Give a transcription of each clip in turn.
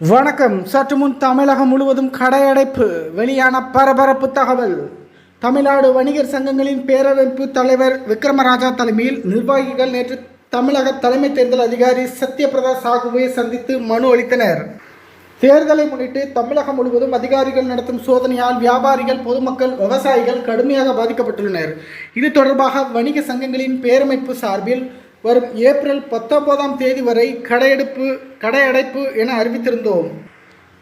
வணக்கம். சற்று முன் தமிழகம் முழுவதும் கடையடைப்பு வெளியான பரபரப்பு தகவல். தமிழ்நாடு வணிகர் சங்கங்களின் பேரமைப்பு தலைவர் விக்ரமராஜா தலைமையில் நிர்வாகிகள் நேற்று தமிழக தலைமை தேர்தல் அதிகாரி சத்யபிரதா சாகுவை சந்தித்து மனு அளித்தனர். தேர்தலை முன்னிட்டு தமிழகம் முழுவதும் அதிகாரிகள் நடத்தும் சோதனையால் வியாபாரிகள் பொதுமக்கள் விவசாயிகள் கடுமையாக பாதிக்கப்பட்டுள்ளனர். இது தொடர்பாக வணிக சங்கங்களின் பேரமைப்பு சார்பில் வரும் ஏப்ரல் பத்தொன்பதாம் தேதி வரை கடையெடுப்பு கடையடைப்பு என அறிவித்திருந்தோம்.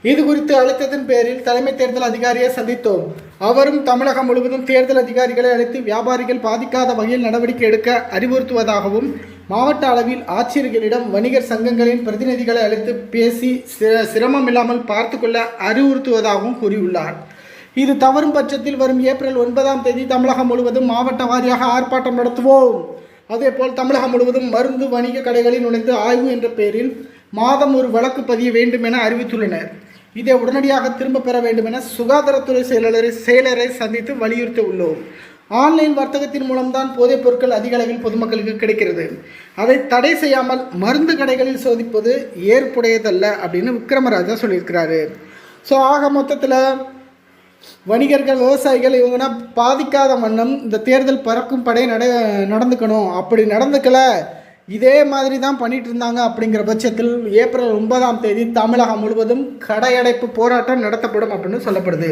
இது குறித்து அழைத்ததன் பேரில் தலைமை தேர்தல் அதிகாரியை சந்தித்தோம். அவரும் தமிழகம் முழுவதும் தேர்தல் அதிகாரிகளை அழைத்து வியாபாரிகள் பாதிக்காத வகையில் நடவடிக்கை எடுக்க அறிவுறுத்துவதாகவும் மாவட்ட அளவில் ஆட்சியர்களிடம் வணிகர் சங்கங்களின் பிரதிநிதிகளை அழைத்து பேசி சிரமம் இல்லாமல் பார்த்து கொள்ள அறிவுறுத்துவதாகவும் கூறியுள்ளார். இது தவறும் பட்சத்தில் வரும் ஏப்ரல் ஒன்பதாம் தேதி தமிழகம் முழுவதும் மாவட்ட வாரியாக ஆர்ப்பாட்டம் நடத்துவோம். அதேபோல் தமிழகம் முழுவதும் மருந்து வணிக கடைகளில் நுழைந்து ஆய்வு என்ற பெயரில் மாதம் ஒரு வழக்கு பதிய வேண்டும் என அறிவித்துள்ளனர். இதை உடனடியாக திரும்ப பெற வேண்டும் என சுகாதாரத்துறை செயலாளரை செயலரை சந்தித்து வலியுறுத்தி உள்ளோம். ஆன்லைன் வர்த்தகத்தின் மூலம்தான் போதைப் பொருட்கள் அதிக அளவில் பொதுமக்களுக்கு கிடைக்கிறது. அதை தடை செய்யாமல் மருந்து கடைகளில் சோதிப்பது ஏற்புடையதல்ல அப்படின்னு விக்ரமராஜா சொல்லியிருக்கிறாரு. ஸோ ஆக மொத்தத்தில் வணிகர்கள் விவசாயிகள் இவங்கன்னா பாதிக்காத வண்ணம் இந்த தேர்தல் பறக்கும் படை நட நடந்துக்கணும். அப்படி நடந்துக்கல. இதே மாதிரி தான் பண்ணிட்டு இருந்தாங்க அப்படிங்கிற பட்சத்தில் ஏப்ரல் ஒன்பதாம் தேதி தமிழகம் முழுவதும் கடையடைப்பு போராட்டம் நடத்தப்படும் அப்படின்னு சொல்லப்படுது.